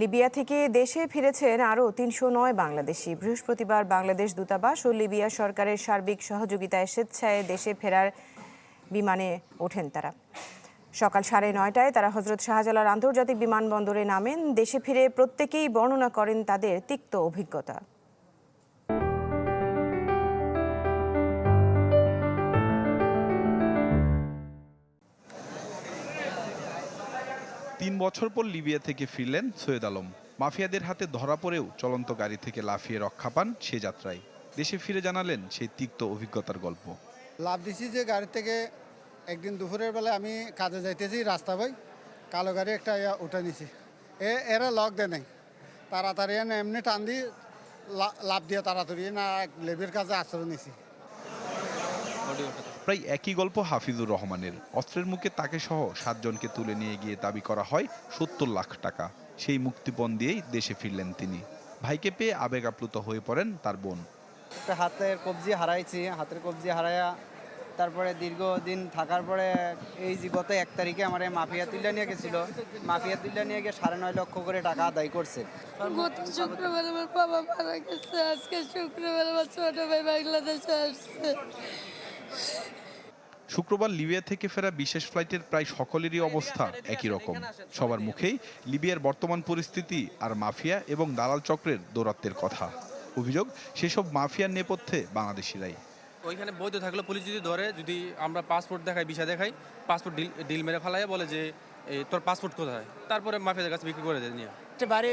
Libya থেকে দেশে ফিরেছেন আরও তিনশো নয় বাংলাদেশি। বৃহস্পতিবার বাংলাদেশ দূতাবাস ও লিবিয়া সরকারের সার্বিক সহযোগিতায় স্বেচ্ছায় দেশে ফেরার বিমানে ওঠেন তারা। সকাল সাড়ে নয়টায় তারা হজরত শাহজালাল আন্তর্জাতিক বিমানবন্দরে নামেন। দেশে ফিরে প্রত্যেকেই বর্ণনা করেন তাদের তিক্ত অভিজ্ঞতা। তিন বছর পর লিবিয়া থেকে ফিরলেন সৈয়দ আলম। মাফিয়াদের হাতে ধরা পড়েও চলন্ত গাড়ি থেকে লাফিয়ে রক্ষা পান সে যাত্রায়। দেশে ফিরে জানালেন সেই তিক্ত অভিজ্ঞতার গল্প। লাভ দিছি যে গাড়ি থেকে একদিন দুপুরের বেলা আমি কাজে যাইতেছি রাস্তা ভাই কালো গাড়ি একটা ইয়া উঠে নিছি। এ এরা লক দেয় নাই। তাড়াতাড়ি এনে এমনি টান দি লা- লাভ দিয়ে তাড়াতাড়ি না এক লেবির কাজে আশ্রয় নিছি। প্রায় একই গল্প হাফিজুর রহমানের। অস্ত্রের মুখে তাকে সহ সাতজনকে তুলে নিয়ে গিয়ে দাবি করা হয় সত্তর লাখ টাকা। সেই মুক্তিপণ দিয়েই দেশে ফিরলেন তিনি। ভাইকে পেয়ে আবেগ আপ্লুত হয়ে পড়েন তার বোন। একটা হাতের কবজি হারাইছি হাতের কবজি হারাইয়া তারপরে দীর্ঘদিন থাকার পরে এই যে গত এক তারিখে আমার এই মাফিয়া তুল্লা নিয়ে গেছিল মাফিয়া তুল্লা নিয়ে গিয়ে সাড়ে নয় লক্ষ করে টাকা আদায় করছে। গত শুক্রবার আমার বাবা মারা গেছে আজকে শুক্রবার আমার ছোট ভাই বাংলাদেশে আসছে। শুক্রবার লিবিয়া থেকে ফেরা বিশেষ ফ্লাইটের প্রায় সকলেরই অবস্থা একই রকম। সবার মুখেই লিবিয়ার বর্তমান পরিস্থিতি আর মাফিয়া এবং দালাল চক্রের দৌরাত্মের কথা। অভিযোগ সেসব মাফিয়ার নেপথ্যে বাংলাদেশিরাই। ওইখানে বৈধ থাকলে পুলিশ যদি ধরে যদি আমরা পাসপোর্ট দেখাই ভিসা দেখাই পাসপোর্ট ডিল ডিল মেরে ফেলাইয়া বলে যে তোর পাসপোর্ট কোথায়? তারপরে মাফিয়াদের কাছে বিক্রি করে দেয় নিয়ে। বাড়ি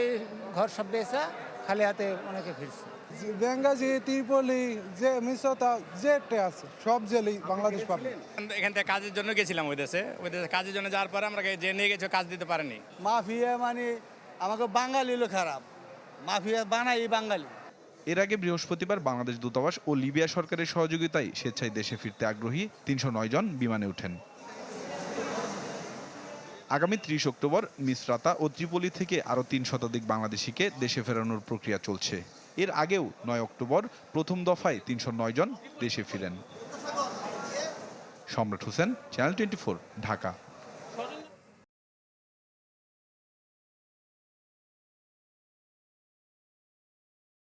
ঘর সব বেসা খালি হাতে অনেকে ফিরছে। বেঙ্গাজি ত্রিপলি যে মিশতা যেটা আছে সব জেলেই বাংলাদেশ পাবে। এখান থেকে কাজের জন্য গেছিলাম ওই দেশে। ওই দেশে কাজের জন্য যাওয়ার পরে আমরা যে নিয়ে গেছে কাজ দিতে পারেনি। মাফিয়া মানে আমাকে বাঙালি হলো খারাপ। মাফিয়া বানাই বাঙালি। এর আগে বৃহস্পতিবার বাংলাদেশ দূতাবাস ও লিবিয়া সরকারের সহযোগিতায় স্বেচ্ছায় দেশে ফিরতে আগ্রহী তিনশো নয় জন বিমানে ওঠেন আগামী ত্রিশ অক্টোবর মিসরাতা ও ত্রিপলি থেকে আরও তিন শতাধিক বাংলাদেশিকে দেশে ফেরানোর প্রক্রিয়া চলছে। এর আগেও নয় অক্টোবর, প্রথম দফায় তিনশো নয় জন দেশে ফিরেন। সম্রাট হোসেন, চ্যানেল টোয়েন্টি ঢাকা।